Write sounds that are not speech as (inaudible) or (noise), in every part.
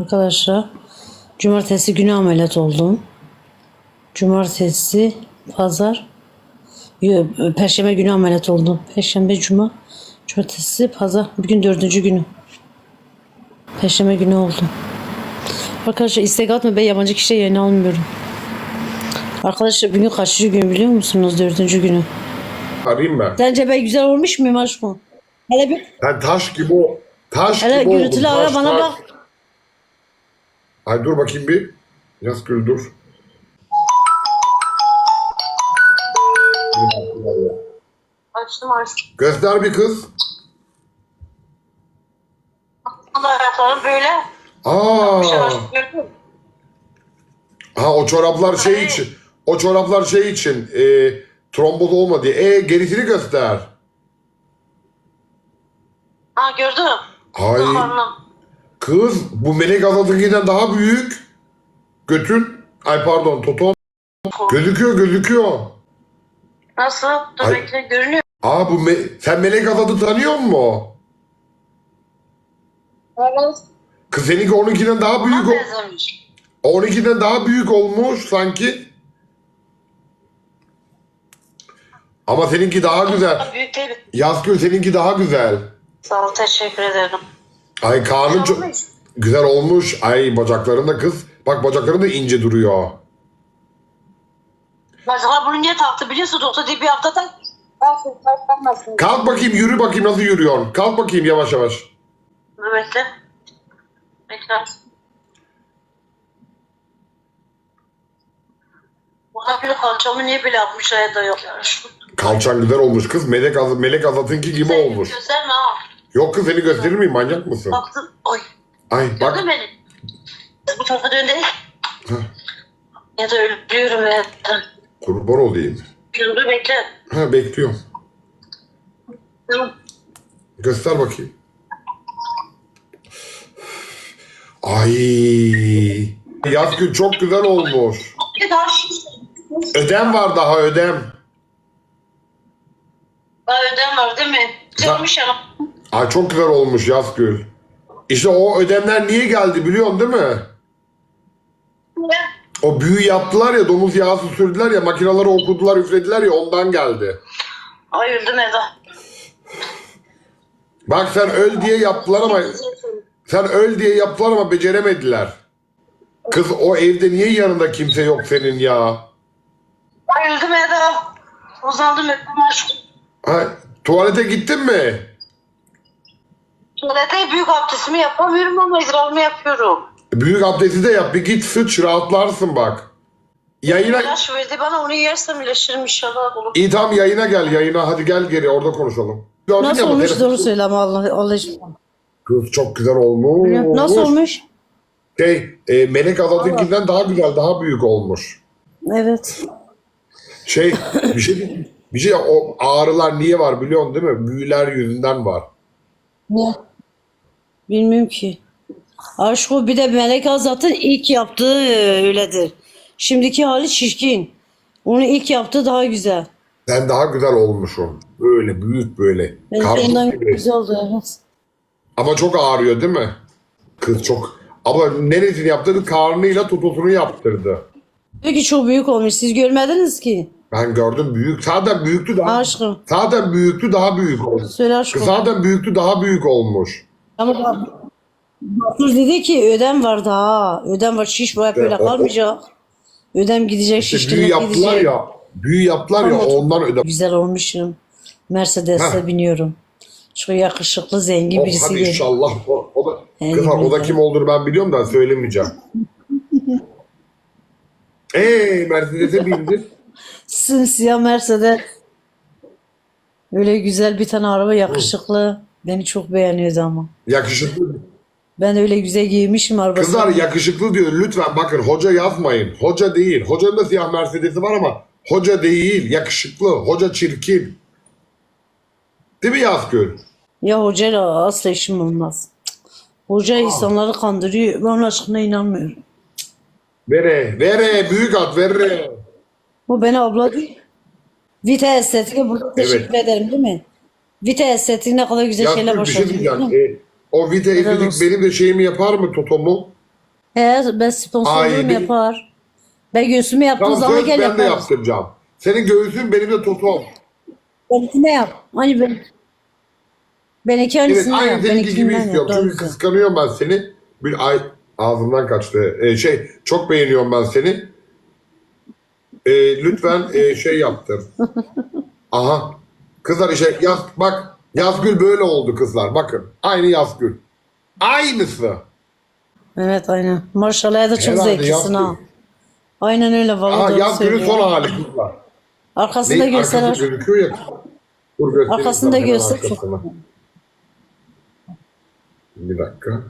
Arkadaşlar cumartesi günü ameliyat oldum. Cumartesi, pazar, perşembe günü ameliyat oldum. Perşembe, cuma, cumartesi, pazar. Bugün dördüncü günü. Perşembe günü oldum. Arkadaşlar istek atma ben yabancı kişiye yayın almıyorum. Arkadaşlar bugün kaçıncı gün biliyor musunuz? Dördüncü günü. Arayayım ben. Sence ben güzel olmuş muyum aşkım? Hele bir Ben taş gibi o. Taş hele gibi oldum. gürültülü ara taş, bana taş. bak. Ay dur bakayım bir. Yaz gül dur. Açtım açtım. Göster bir kız. Ayaklarım böyle. Aa. Şey? Ha o çoraplar şey için. O çoraplar şey için. E, tromboz olma diye. E gerisini göster. Ha gördüm. Ay Karnım. Kız bu melek azatınkinden daha büyük. Götün. Ay pardon toton. Gözüküyor gözüküyor. Nasıl? Dur Ay. bekle görünüyor. Aa bu me- sen melek azatı tanıyor musun? Evet. Kız seninki onunkinden daha büyük Buna o. benzemiş. 12'den daha büyük olmuş sanki. Ama seninki daha güzel. Büyük değil. Yazgül seninki daha güzel. Sağ ol teşekkür ederim. Ay karnın çok Olmuş. güzel olmuş. Ay bacakların da kız. Bak bacakların da ince duruyor. Bacaklar bunu niye taktı biliyorsun doktor diye bir hafta tak. Kalk bakayım yürü bakayım nasıl yürüyorsun. Kalk bakayım yavaş yavaş. Bekle. Bekle. Burada bir kalçamı niye böyle yapmışlar ya da yok Kalçan güzel olmuş kız. Melek, az, melek azatınki gibi Sen olmuş. Gösterme ha. Yok kız seni gösterir miyim manyak mısın? Baktın. Oy. Ay bak Gördün beni. Bu tarafa dön de. Ya da ölüyorum ya. kurban olayım. Dur bekle. Ha bekliyorum. Tamam. Göster bakayım. Ay. Yazgül çok güzel olmuş. Bir daha şiş. Ödem var daha ödem. Daha ödem var değil mi? Çalmış ama. Ay çok güzel olmuş Yazgül. İşte o ödemler niye geldi biliyorsun değil mi? Ne? O büyü yaptılar ya domuz yağısı sürdüler ya makinaları okudular üflediler ya ondan geldi. Ay öldüm Eda. Bak sen öl diye yaptılar ama sen öl diye yaptılar ama beceremediler. Kız o evde niye yanında kimse yok senin ya? Ay öldüm Eda. Uzandım öptüm aşkım. Ha, tuvalete gittin mi? Tuvalete büyük abdestimi yapamıyorum ama idrarımı yapıyorum. Büyük abdesti de yap bir git sıç rahatlarsın bak. Yayına İlaç verdi bana onu yersem iyileşirim inşallah olur. iyi tamam yayına gel yayına hadi gel geri orada konuşalım. Gördün Nasıl ya olmuş telefon- doğru söyle ama Allah, Allah aşkına. Kız çok güzel olmuş. Nasıl olmuş? Şey, e, Melek Azat'ınkinden daha güzel, daha büyük olmuş. Evet. Şey, bir şey bir şey o ağrılar niye var biliyorsun değil mi? Büyüler yüzünden var. Ne? Bilmiyorum ki. Aşkı bir de Melek Azat'ın ilk yaptığı e, öyledir. Şimdiki hali çirkin. Onun ilk yaptığı daha güzel. Sen daha güzel olmuşsun. Böyle büyük böyle. Karpuz ondan gibi. güzel oldu evet. Ama çok ağrıyor değil mi? Kız çok. Ama neresini yaptırdı? Karnıyla tutusunu yaptırdı. Diyor ki çok büyük olmuş. Siz görmediniz ki. Ben gördüm büyük. Zaten büyüktü daha. Aşkım. Zaten büyüktü daha büyük olmuş. Söyle Kız aşkım. zaten büyüktü daha büyük olmuş. Ama bak- doktor dedi ki ödem var daha. Ödem var şiş var böyle o- o- kalmayacak. Ödem gidecek İşte büyü şişkinlik yaptılar gidecek. ya. Büyü yaptılar ya Tamam. ondan öde. Güzel olmuşum. Mercedes'e Heh. biniyorum. Çok yakışıklı zengin Oh, birisi hadi geliyor. inşallah. O, o da, kızlar, o da kim olduğunu ben biliyorum da söylemeyeceğim. (laughs) Eee Mercedes'e bindin. Simsiyah Mercedes. Öyle güzel bir tane araba yakışıklı. Beni çok beğeniyordu ama. Yakışıklı. Ben öyle güzel giymişim arabasını. Kızlar yakışıklı diyor. Lütfen bakın hoca yazmayın. Hoca değil. Hocanın da siyah Mercedes'i var ama hoca değil. Yakışıklı. Hoca çirkin. Değil mi Yazgül? Ya hocayla asla işim olmaz. Hoca insanları kandırıyor. Ben aşkına inanmıyorum. Vere. Vere. Büyük at. Vere. Bu beni abla diyor. Vita Estetik'e burada teşekkür Evet. ederim değil mi? Vita Estetik ne kadar güzel şeyler Yazgül bir şey başarıyor. diyeceğim. E, o Vite Helal olsun. benim de şeyimi yapar mı Totomu? He ben sponsorluğum yapar. Ben göğsümü yaptığım Tamam zaman söz gel ben de yaparız. yaptıracağım. Senin göğsün benim de totom. Benimkine yap. Hani ben Benimki Evet aynısını aynı yap. seninki gibi Benimkinden yap. istiyorum. Çünkü güzel. kıskanıyorum ben seni. Bir ay ağzımdan kaçtı. Ee, şey çok beğeniyorum ben seni. Ee, lütfen e, şey yaptır. Aha. Kızlar işte yaz, bak Yazgül böyle oldu kızlar. Bakın. Aynı Yazgül. Aynısı. Evet aynen. Maşallah da çok Herhalde zevklisin ha. Aynen öyle vallahi Aha doğru Yazgül'ün söylüyor. son hali kızlar. Arkasında Ne, göster. arkası gözüküyor ya. Dur göstereyim Arkasında sana hemen arkasını. Bir dakika.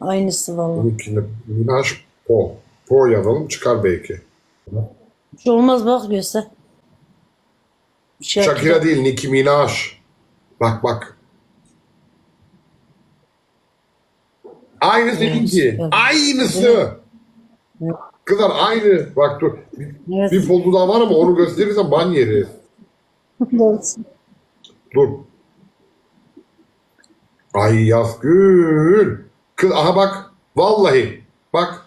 Aynısı vallahi. Bununkinde Minaj Po. Po yazalım çıkar belki. Bir şey olmaz bak göster. Şey Shakira değil Nicki Minaj. Bak bak. Aynı seninki. Evet. Aynısı. Kızlar aynı. Bak dur. Bir, Evet. bir foldu daha var ama onu gösterirsen ban yeriz. Dur. Ay Yazgül. Kız aha bak. Vallahi. Bak.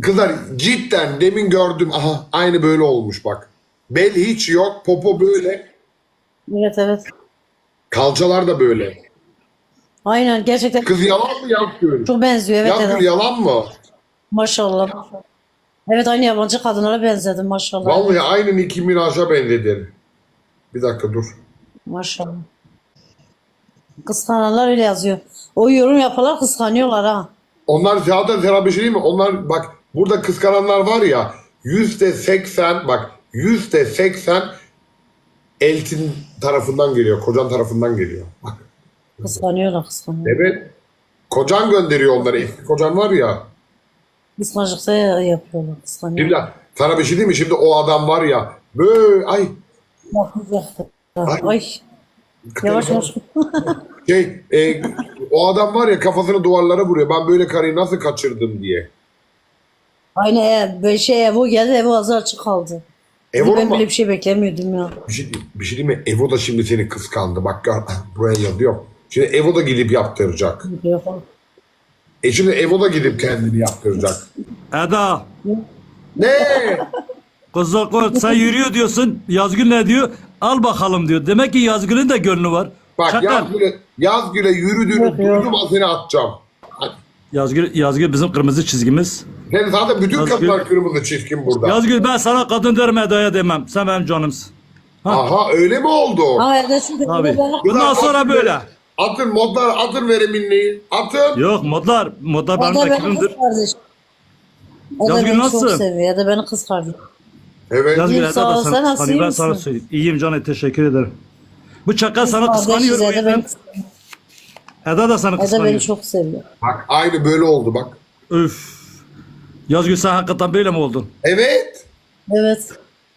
Kızlar cidden demin gördüm. Aha aynı böyle olmuş bak. Bel hiç yok. Popo böyle. Evet evet. Kalçalar da böyle. Aynen gerçekten Kız yalan mı Yazgül? çok benziyor evet evet. yalan mı? Maşallah. Evet aynı yabancı kadınlara benzedim maşallah. Vallahi aynı Nicki Minaj'a benzedin. Bir dakika dur. Maşallah. Kıskananlar öyle yazıyor. O yorum yaparlar kıskanıyorlar ha. Onlar zaten bir şey değil mi? Onlar bak burada kıskananlar var ya yüzde seksen bak yüzde seksen Eltin tarafından geliyor. Kocan tarafından geliyor. Bak. Kıskanıyorlar kıskanıyorlar. Evet. Kocan gönderiyor onları. Eski kocan var ya. Kıskançlıkta yapıyorlar kıskanıyorlar. Şimdi sana bir şey değil mi? Şimdi o adam var ya. Böyle ay. Ay. Ay. Yavaş yavaş. Şey, e, o adam var ya kafasını duvarlara vuruyor. Ben böyle karıyı nasıl kaçırdım diye. Aynı ev, böyle şey Evo geldi Evo azar açık kaldı. Evo ben mu? böyle bir şey beklemiyordum ya. Bir şey, bir şey değil mi? Evo da şimdi seni kıskandı. Bak gör- (laughs) buraya yazıyor. Şimdi Evo da gidip yaptıracak. E şimdi Evo da gidip kendini yaptıracak. Eda, Ne? (laughs) kızlar koç sen yürüyor diyorsun. Yazgül ne diyor? Al bakalım diyor. Demek ki Yazgül'ün de gönlü var. Bak Şaka. Yazgül'e Yazgül'e yürüdüğünü Yok, yok. duydum az seni atacağım. Yazgül, Yazgül bizim kırmızı çizgimiz. Senin zaten bütün Yazgül- kadınlar kırmızı çirkin burada. Yazgül ben sana kadın derim Eda'ya demem. Sen benim canımsın. Aha öyle mi oldu? Çünkü Abi. bana- Bundan sonra böyle. Atın modlar atın verin minneyi. Atın. Yok modlar. Modlar O benim takımımdır. Yazgül beni çok nasılsın? seviyor. Ya da benim kız kardeşim. Evet. Yazgül İyiyim, Eda sağ ol. da Sen kıskanıyor. iyi Ben sana söyleyeyim. İyiyim canım teşekkür ederim. Bu çakal sana kıskanıyor o yüzden. Eda da sana Eda beni çok seviyor. Bak aynı böyle oldu bak. Üf. Yazgül sen hakikaten böyle mi oldun? Evet. Evet.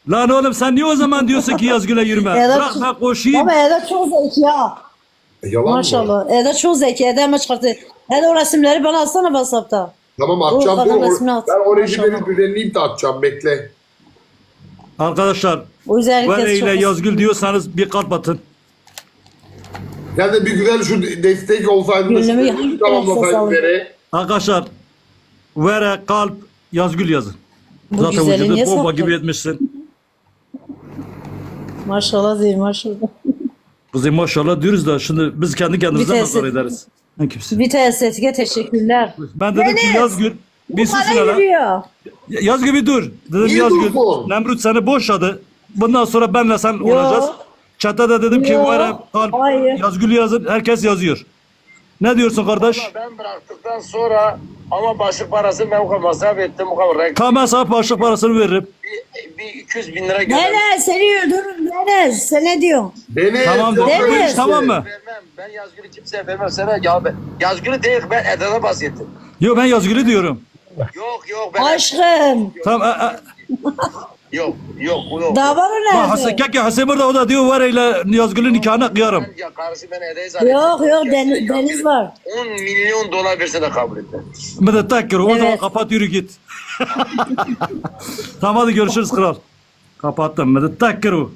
Lan oğlum sen niye o zaman diyorsun ki Yazgül'e yürüme? Eda Bırak çok- ben koşayım. Ama Eda çok zeki ha. E, yalan mı? Maşallah. Eda çok zeki. Eda hemen çıkarttı. Eda o resimleri bana atsana WhatsApp'ta. Tamam atacağım. O Dur, kadın or- resmini at. ben oraya gideni Maşallah. düzenleyip de atacağım. Bekle. Arkadaşlar O yüzden herkes ile çok... Yazgül diyorsanız bir kalp atın. Sen de bir güzel şu destek olsaydın da şu tamamlasaydın beni. Arkadaşlar Vere, kalp, Yazgül yazın. Bu Zaten güzeli niye vücudu bomba soktun? gibi etmişsin. Maşallah değil maşallah. Kızım maşallah diyoruz da şimdi biz kendi kendimize Bir nazar ederiz. Sen kimsin? Bir teessüfe teşekkürler. Ben dedim ki! Yazgül bir susun hele. yürüyor. Yazgül bir dur. Dedim Niye Yazgül dursun? Nemrut seni boşadı. Bundan sonra benle sen olacağız. Çata da dedim ki Vere, kalp, hayır. Yazgül yazın. Herkes yazıyor. Ne diyorsun kardeş? Ben bıraktıktan sonra ama başlık parasını ben o kadar masraf ettim o kadar renk. Tamam ben sana başlık parasını veririm. Bir, bir 200 bin lira gönderdim. Deniz seni öldürürüm Deniz. Sen ne diyorsun? Deniz. Tamam çok Deniz. Tamam mı? Vermem. Ben Yazgül'ü kimseye vermem. Sana ya ben, Yazgül'ü değil ben Eda'da bahsettim. Yok ben Yazgül'ü diyorum. Yok yok ben Aşkım. Tamam. E, e, yok yok bu yok. Davarı Bak Hasan nerede? Kek Hasan burada o da diyor var ile Yazgül'ün nikahına kıyarım. Ya karısı ben Eda'yı zannettim. Yok yok Deniz, Deniz var. 10 milyon dolar verse de kabul etmem. Mıdır tekkür o zaman Evet. kapat yürü git. (laughs) tamam hadi görüşürüz kral. Kapattım. Mıdır tekkür o.